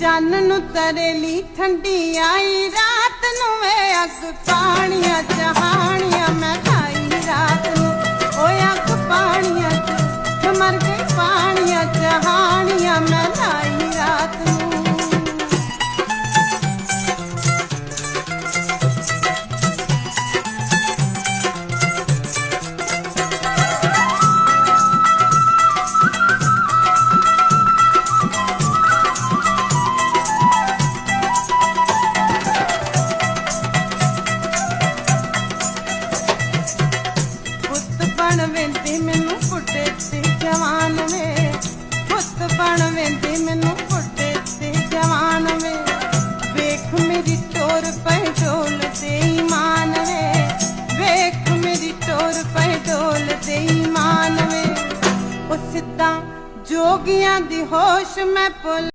ਚੰਨ ਨੂੰ ਤਰੇਲੀ ਠੰਡੀ ਆਈ, ਰਾਤ ਨੂੰ ਵੇ ਅੱਗ ਪਾਣੀਆਂ ਜਹਾਣੀਆਂ ਮੈਂ ਖਾਈ ਰਾਤ ਨੂੰ। ਓਏ ਅੱਗ ਪਾਣੀਆਂ ਚ ਮਰ ਗਈ ਪਾਣੀਆਂ ਜਹਾਣੀਆਂ ਬਣ ਵੇਂਦੀ ਮੈਨੂੰ ਬੁੱਢੇ ਤੇ ਜਵਾਨ ਵੇ। ਪੁੱਤ ਬਣ ਵੇਂਦੀ ਮੈਨੂੰ ਬੁੱਢੇ ਤੇ ਜਵਾਨ ਵੇ। ਵੇਖ ਮੇਰੀ ਟੋਰ ਪੈ ਢੋਲ ਤੇ ਈਮਾਨ ਵੇ। ਵੇਖ ਮੇਰੀ ਟੋਰ ਪੈ ਢੋਲ ਤੇ ਈਮਾਨ ਵੇ। ਉਹ ਸਿੱਧਾ ਜੋਗੀਆਂ ਦੀ ਹੋਸ਼ ਮੈਂ ਭੁੱਲ